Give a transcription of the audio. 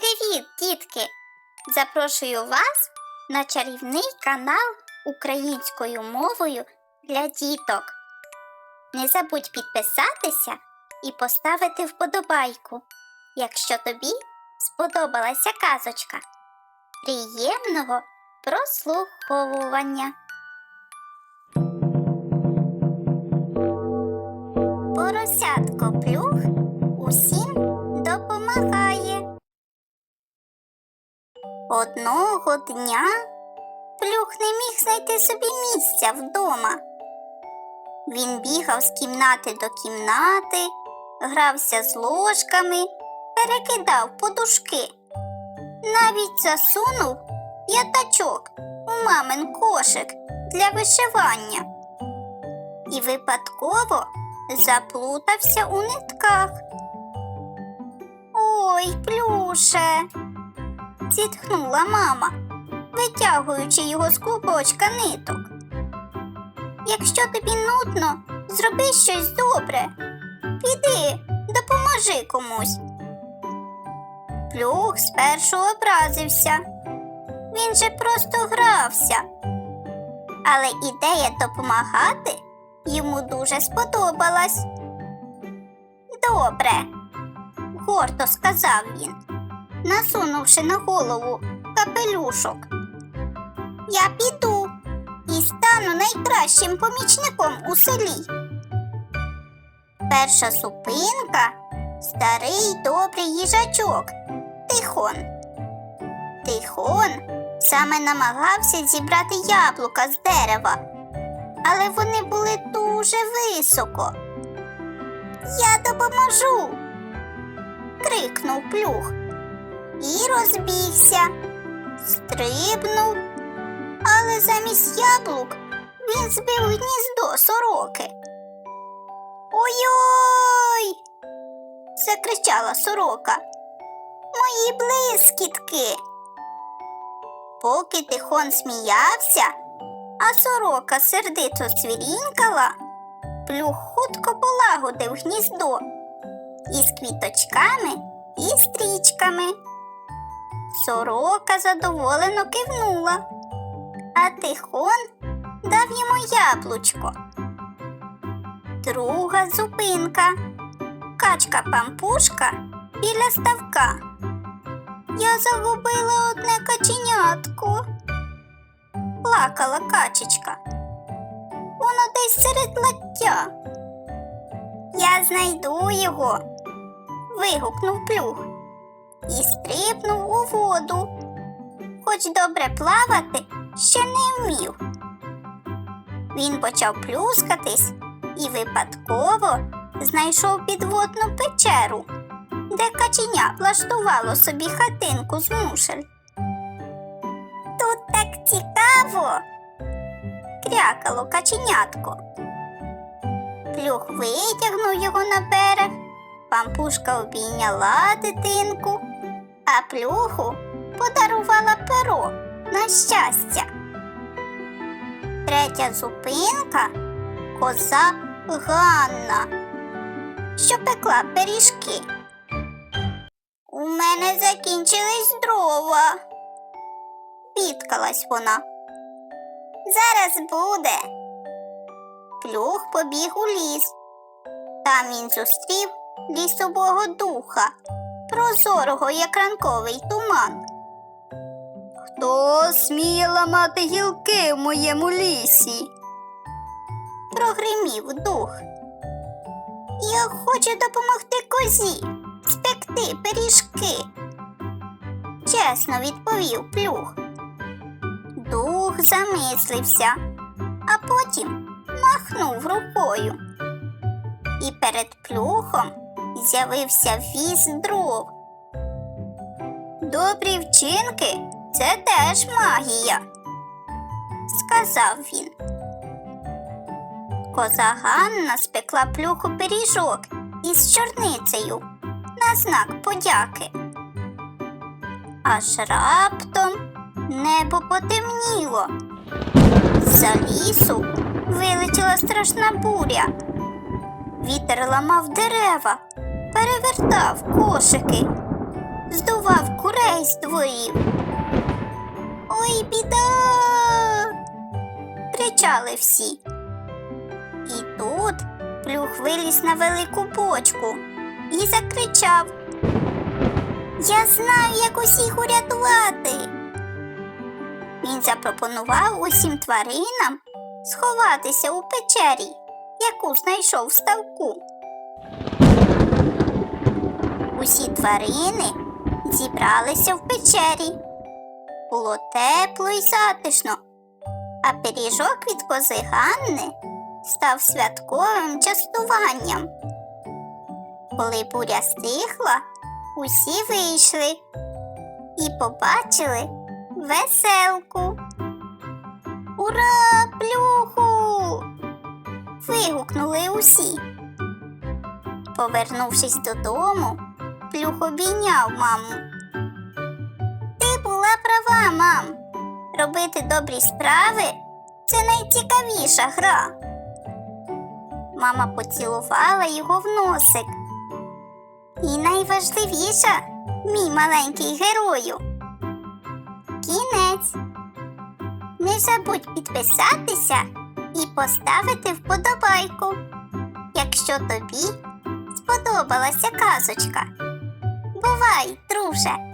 Привіт, дітки! Запрошую вас на чарівний канал українською мовою для діток. Не забудь підписатися і поставити вподобайку, якщо тобі сподобалася казочка. Приємного прослуховування. Поросятко плюх Одного дня плюх не міг знайти собі місця вдома. Він бігав з кімнати до кімнати, грався з ложками, перекидав подушки, навіть засунув п'ятачок у мамин кошик для вишивання і випадково заплутався у нитках. Ой, плюше, зітхнула мама, витягуючи його з клубочка ниток. Якщо тобі нудно, зроби щось добре. Піди, допоможи комусь. Плюх спершу образився. Він же просто грався. Але ідея допомагати йому дуже сподобалась. Добре, гордо сказав він, насунувши на голову капелюшок. Я піду і стану найкращим помічником у селі. Перша зупинка старий добрий їжачок Тихон. Тихон саме намагався зібрати яблука з дерева, але вони були дуже високо. Я допоможу. крикнув плюх і розбігся, стрибнув, але замість яблук він збив гніздо сороки. Ой-ой! закричала сорока. Мої блискітки. Поки тихон сміявся, а сорока сердито цвірінькала, плюх хутко полагодив гніздо із квіточками і стрічками. Сорока задоволено кивнула, а тихон дав йому яблучко. Друга зупинка. Качка пампушка біля ставка. Я загубила одне каченятко. Плакала качечка. Воно десь серед лаття. Я знайду його. вигукнув плюх і стрибнув у воду. Хоч добре плавати ще не вмів. Він почав плюскатись і випадково знайшов підводну печеру, де каченя влаштувало собі хатинку з мушель. Тут так цікаво, крякало каченятко. Плюх витягнув його на берег, пампушка обійняла дитинку, а плюху подарувала перо на щастя. Третя зупинка коза Ганна, що пекла пиріжки. У мене закінчились дрова. Бідкалась вона. Зараз буде. Плюх побіг у ліс. Там він зустрів лісового духа, прозорого, як ранковий туман. Хто сміє ламати гілки в моєму лісі? прогримів дух. Я хочу допомогти козі спекти пиріжки. Чесно відповів плюх. Дух замислився, а потім махнув рукою. І перед плюхом з'явився віз. Добрі вчинки це теж магія, сказав він. Коза Ганна спекла плюху пиріжок із чорницею на знак подяки. Аж раптом небо потемніло. За лісу вилетіла страшна буря. Вітер ламав дерева, перевертав кошики, здував курей весь здворів. Ой, біда! кричали всі. І тут плюх виліз на велику бочку і закричав. Я знаю, як усіх урятувати. Він запропонував усім тваринам сховатися у печері, яку знайшов в ставку. Усі тварини зібралися в печері. Було тепло і затишно, а пиріжок від кози Ганни став святковим частуванням. Коли буря стихла, усі вийшли і побачили веселку. Ура, плюху! вигукнули усі. Повернувшись додому, плюх обійняв маму. Ти була права, мам. Робити добрі справи це найцікавіша гра. Мама поцілувала його в носик. І найважливіша, мій маленький герою. Кінець. Не забудь підписатися і поставити вподобайку, якщо тобі сподобалася казочка. Бувай, друже!